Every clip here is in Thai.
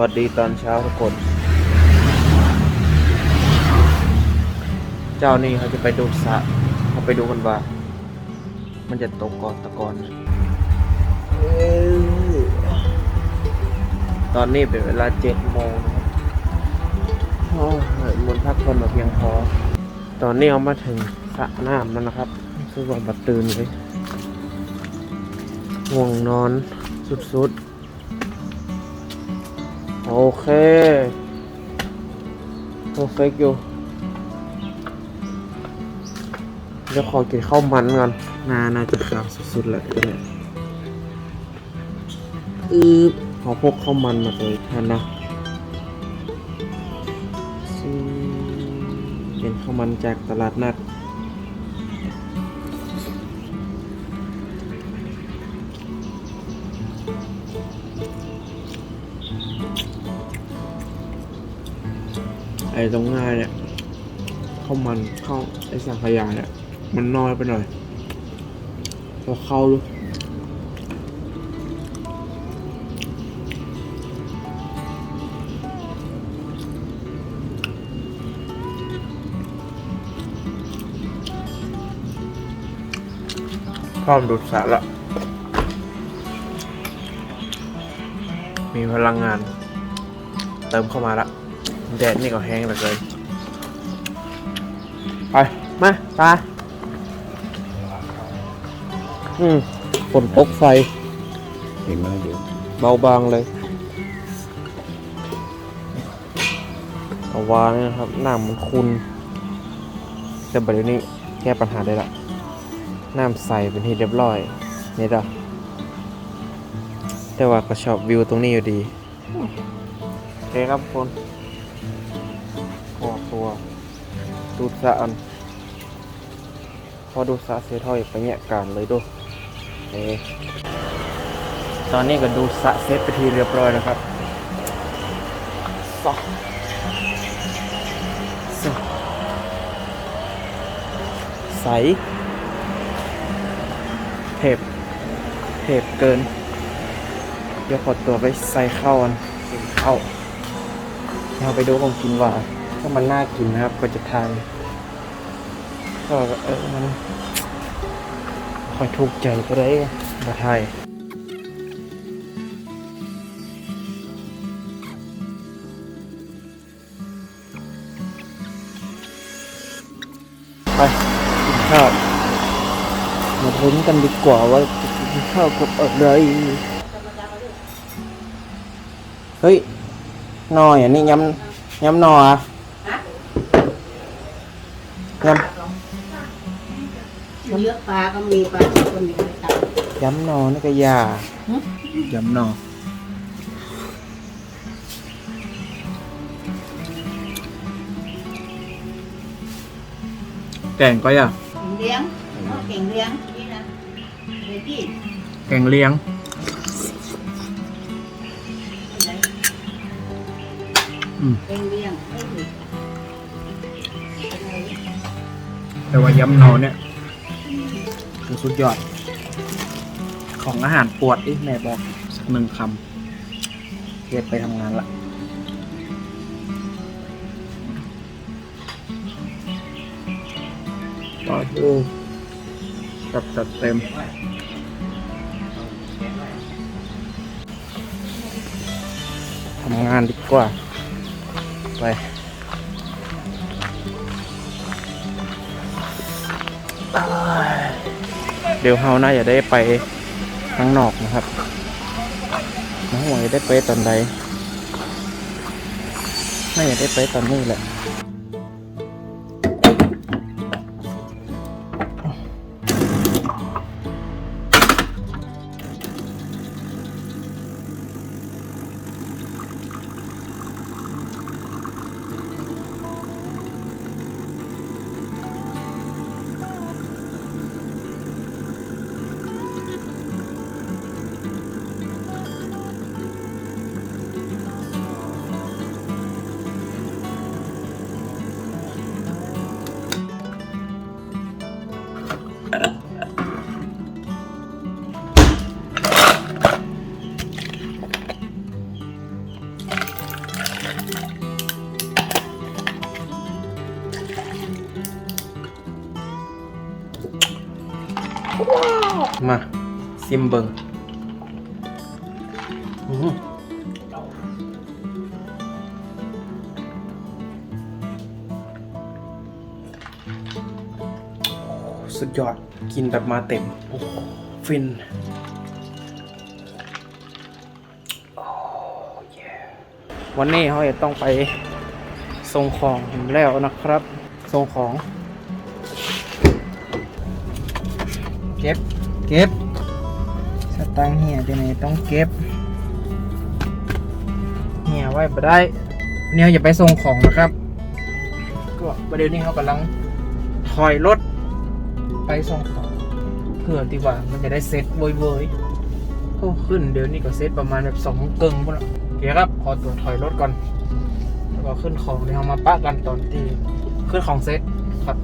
วัสดีตอนเช้าทุกคน เจ้านี่เขาจะไปดูสระเขาไปดูกันว่า มันจะตกก่อนตะกอน ตอนนี้เป็นเวลาเจ็ดโมงนะครับโอ้ยมนพักคนมาเพียงพอ ตอนนี้เอามาถึงสระน้ำแล้วนะครับคือว่าบัดตื่นเลยง่วงนอนสุดๆ โอเคเพอร์เฟกอยู่ เดี๋ยวขอกินข้าวมันก่อนนาน่าจะขาวสุดๆเลยตัวเนี้ยอือขอพกข้าวมันมาเลยแทนนะเป็นข้าวมันจากตลาดนัด อ้ตรงง่าเนี่ยข้าวมันเข้าไอ้สังขยาเนี่ยมันน้อยไปหน่อยพอเข้าดูพร้อมดูดสารละ มีพลังงาน เติมเข้ามาละ แดดนี่ก็แห้งเหลือเกินไป มาตาอืมฝนตกไฟ เห็นไหมเดี๋ยวเบาบางเลยเอาวาเนี่ยนะครับน้ำมันคุณแต่บัดเดี๋ยวนี้แก้ปัญหาได้ละน้ำใสเป็นที่เรียบร้อยนี่ดะแต่ว่าก็ชอบวิวตรงนี้อยู่ดีโอเคครับคน ดูดสะอัน พอดูดสะเสียถอยไปแยกการเลยดูเอตอนนี้ก็ดูดสะเสร็จไปทีเรียบร้อยนะครับสะสะใสเทปเทปเกิน เดี๋ยวขอตัวไปใส่ข้าวอันกินข้าวเราไปดูของกินว่า ถ้ามันน่ากินนะครับก็จะทานก็เออมันค่อยถูกใจก็ได้มาไทยไปกินข้าวมาลุ้นกันดีกว่าว่าจะกินข้าวกับอะไรเฮ้ยนออย่างนี้ยำยำนออะ ยำเลือกปลาก็มีปลาที่คนมีไปตักยำนอนี่ก็ยายำนอแกงก็ยาเลี้ยงเอาเก่งเลี้ยงนี่นะเดี๋ยวที่แกงเลี้ยงอืมเก่งเลี้ยง แต่ว่ายำนอเนี่ยคือสุดยอด ของอาหารปวดอีแม่บอกสักหนึ่งคำเทียบไปทำงานละต่อดูจัดจัดเต็มทำงานดีกว่า ไป เดี๋ยวเฮาน่าจะได้ไปข้างนอกนะครับน้องหวยได้ไปตอนใดน่าจะได้ไปตอนนี้แหละ ซิมเบิงอื้อหือสุดยอด กินแบบมาเต็มโอ้โหฟินโอ้เย่วันนี้เขาจะต้องไปส่งของเห็นแล้วนะครับส่งของ เก็บ เก็บ สตังเหี่ยจะไหนต้องเก็บเหี่ยไว้บ่ได้วันนี้เราอย่าไปส่งของนะครับ ก็ประเดี๋ยวนี้เขากำลังถอยรถไปส่งของเพื่อที่ว่ามันจะได้เซ็ตเว้ยๆโอ้ขึ้นเดี๋ยวนี้ก็เซ็ตประมาณแบบสองเกิงพุ่นละโอเคครับขอตัวถอยรถก่อนแล้วก็ขึ้นของเดี๋ยวเรามาปะกันตอนที่ขึ้นของเซ็ตครับ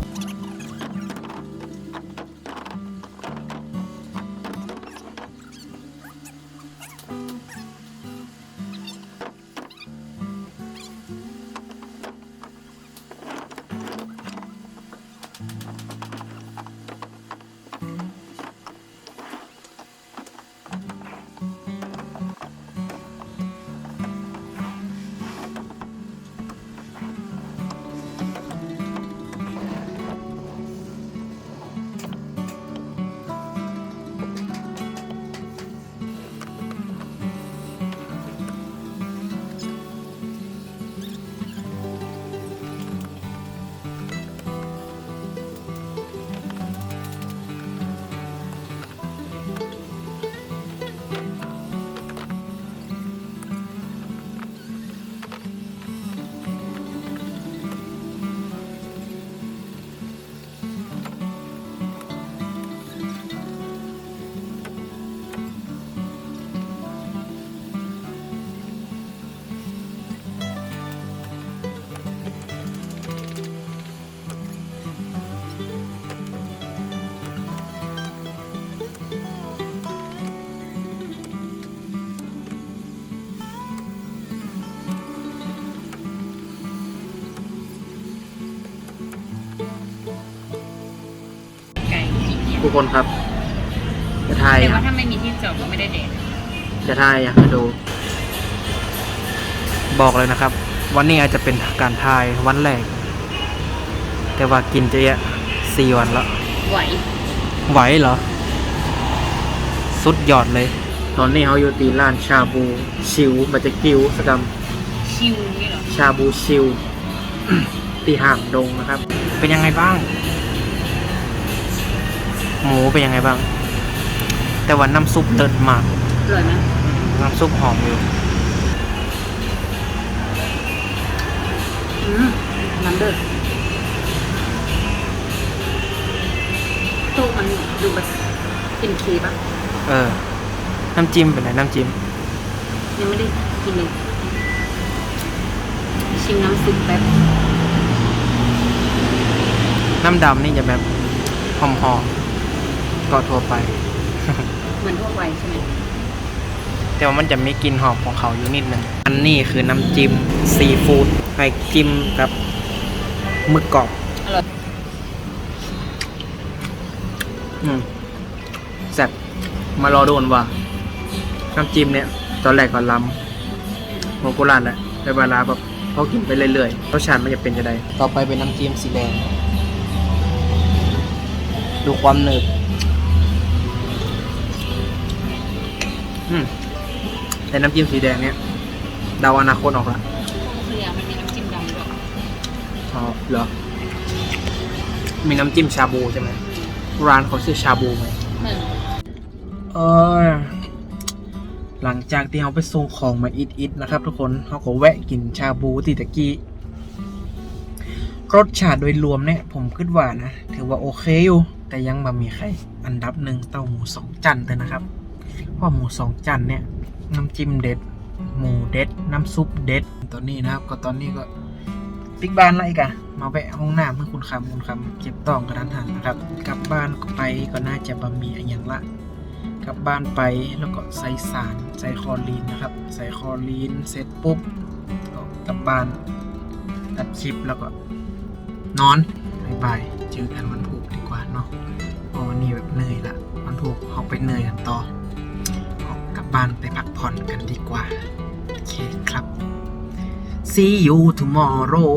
ทุกคนครับ จะทายแต่ว่าถ้าไม่มีที่จอดก็ไม่ได้เด็ดจะทายอยากให้ดู บอกเลยนะครับ วันนี้อาจจะเป็นการทายวันแรก แต่ว่ากินจะเยอะสี่วันแล้ว ไหว ไหวเหรอ สุดยอดเลย ตอนนี้เขาอยู่ตีร้านชาบูชิวมาจะกิวสกรรมชิวนี่เหรอชาบูชิว ตีห่างดงนะครับ เป็นยังไงบ้าง หมูเป็นยังไงบ้าง แต่ว่าน้ำซุปเลิศมากอร่อยไหมน้ำซุปหอมอยู่อืมน้ำเดือดตู้มันดูแบบเป็นเคปะเออ น้ำจิ้มเป็นไงน้ำจิ้มยังไม่ได้กินเลยชิมน้ำซุปแป๊บน้ำดำนี่จะแบบหอมหอมๆ ก็ทั่วไป เหมือนทั่วไปใช่ไหมแต่ว่ามันจะมีกลิ่นหอมของเขาอยู่นิดนึงอันนี้คือน้ำจิ้มซีฟู้ดให้จิ้มกับหมึกกรอบอร่อยอืมแซ่บมารอโดนว่า น้ำจิ้มเนี่ย ตอนแรกก็ล้ำโมกุลานแหละแต่เวลาแบบพอกินไปเรื่อยๆรสชาติมันจะเป็นยังไงต่อไปเป็นน้ำจิ้มสีแดง ดูความหนึบ อืมแต่น้ำจิ้มสีแดงเนี่ยเดาอนาคตออกละเคลียร์มันมีน้ำจิ้มดำด้วยอ๋อเหรอ มีน้ำจิ้มชาบูใช่ไหมร้านเขาชื่อชาบูไหมเหมือนเออหลังจากที่เราไปส่งของมาอิดๆนะครับ ทุกคนเขาก็แวะกินชาบูติตะกี้รสชาติโดยรวมเนี่ย ผมคิดว่านะ ถือว่าโอเคอยู่ แต่ยังมามีใครอันดับหนึ่งเต้าหมูสองจันแต่นะครับเพราะหมูสองจันเนี่ยน้ำจิ้มเด็ด หมูเด็ด น้ำซุปเด็ดตอนนี้นะครับ ก็ตอนนี้ก็ปิกบ้านไรกะมาแวะห้องน้ำให้คุณคำคุณคำเก็บต้องกระทันหันนะครับ กลับบ้านก็ไปก็น่าจะบะหมี่อย่างละ กลับบ้านไปแล้วก็ใส่สารใส่คอรีนนะครับ ใส่คอรีนเสร็จปุ๊บก็กลับบ้านตัดคลิปแล้วก็ นอนบายบายเจอกันวันพุธดีกว่าเนาะวันนี้แบบเหนื่อยละถูกเอาไปเหนื่อยกันต่อ บ้านไปพักผ่อนกันดีกว่า โอเคครับ see you tomorrow